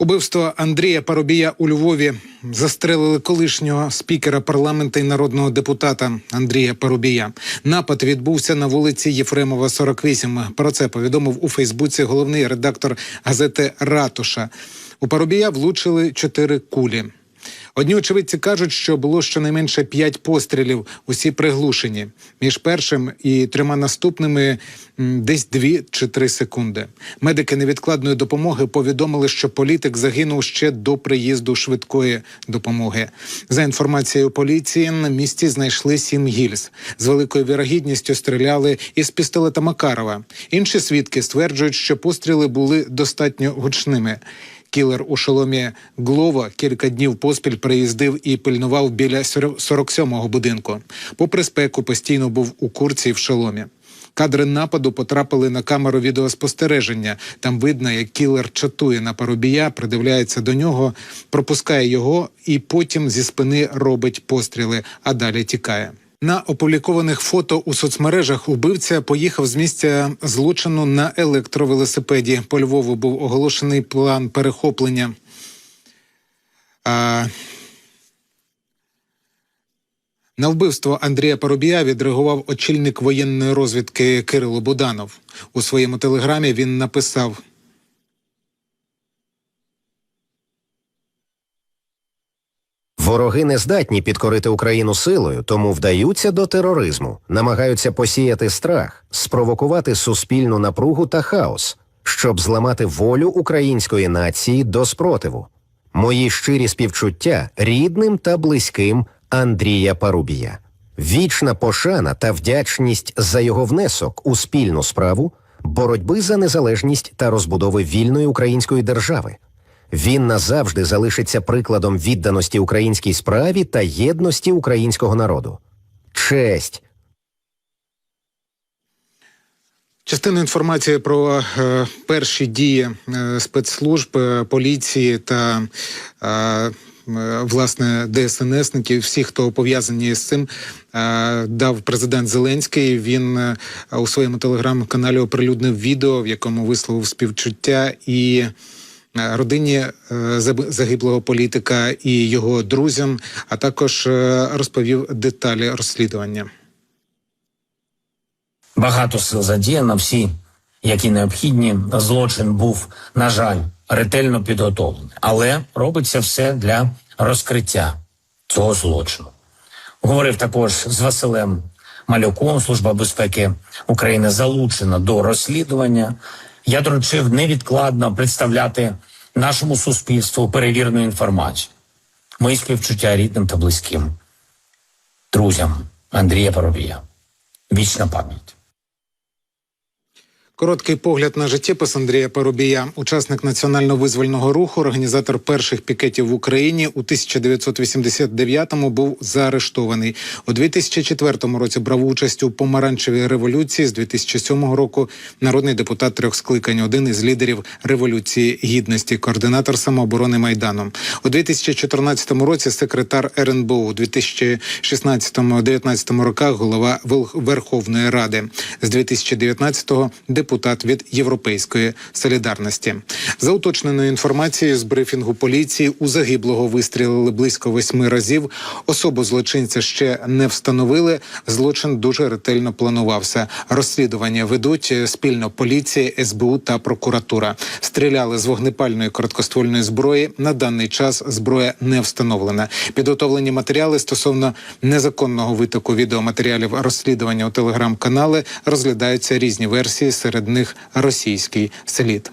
Убивство Андрія Парубія у Львові застрелили колишнього спікера парламенту і народного депутата Андрія Парубія. Напад відбувся на вулиці Єфремова, 48. Про це повідомив у Фейсбуці головний редактор газети Ратуша. У Парубія влучили чотири кулі. Одні очевидці кажуть, що було щонайменше п'ять пострілів, усі приглушені. Між першим і трьома наступними десь дві чи три секунди. Медики невідкладної допомоги повідомили, що політик загинув ще до приїзду швидкої допомоги. За інформацією поліції, на місці знайшли сім гільз. З великою вірогідністю стріляли із пістолета Макарова. Інші свідки стверджують, що постріли були достатньо гучними. Кілер у шоломі Глова кілька днів поспіль приїздив і пильнував біля 47-го будинку. Попри спеку, постійно був у курці в шоломі. Кадри нападу потрапили на камеру відеоспостереження. Там видно, як кілер чатує на парубія, придивляється до нього, пропускає його і потім зі спини робить постріли, а далі тікає. На опублікованих фото у соцмережах убивця поїхав з місця злочину на електровелосипеді. По Львову був оголошений план перехоплення. А... На вбивство Андрія Парубія відреагував очільник воєнної розвідки Кирило Буданов. У своєму телеграмі він написав: Вороги не здатні підкорити Україну силою, тому вдаються до тероризму, намагаються посіяти страх, спровокувати суспільну напругу та хаос, щоб зламати волю української нації до спротиву. Мої щирі співчуття рідним та близьким Андрія Парубія. Вічна пошана та вдячність за його внесок у спільну справу боротьби за незалежність та розбудови вільної української держави. Він назавжди залишиться прикладом відданості українській справі та єдності українського народу. Честь! Частину інформації про е, перші дії е, спецслужб, е, поліції та е, е, власне ДСНСників, всіх, хто пов'язані з цим, е, дав президент Зеленський. Він е, у своєму телеграм-каналі оприлюднив відео, в якому висловив співчуття і. Е, Родині е, загиблого політика і його друзям, а також е, розповів деталі розслідування. Багато сил задіяно, всі, які необхідні. Злочин був, на жаль, ретельно підготовлений, але робиться все для розкриття цього злочину. Говорив також з Василем Малюком. Служба безпеки України залучена до розслідування. Я доручив невідкладно представляти нашому суспільству перевірну інформацію. Мої співчуття рідним та близьким, друзям Андрія Парубія. Вічна пам'ять. Короткий погляд на життєпис Андрія Парубія, учасник національно-визвольного руху, організатор перших пікетів в Україні у 1989-му був заарештований. У 2004 році брав участь у помаранчевій революції. З 2007 року народний депутат трьох скликань, один із лідерів революції гідності, координатор самооборони майдану. У 2014 році секретар РНБО, у 2016-2019 роках голова Верховної Ради. З 2019-го депутат від Європейської солідарності. За уточненою інформацією з брифінгу поліції у загиблого вистрілили близько восьми разів. Особу злочинця ще не встановили. Злочин дуже ретельно планувався. Розслідування ведуть е, спільно поліція, СБУ та прокуратура. Стріляли з вогнепальної короткоствольної зброї. На даний час зброя не встановлена. Підготовлені матеріали стосовно незаконного витоку відеоматеріалів розслідування у телеграм-канали розглядаються різні версії. Серед них російський слід.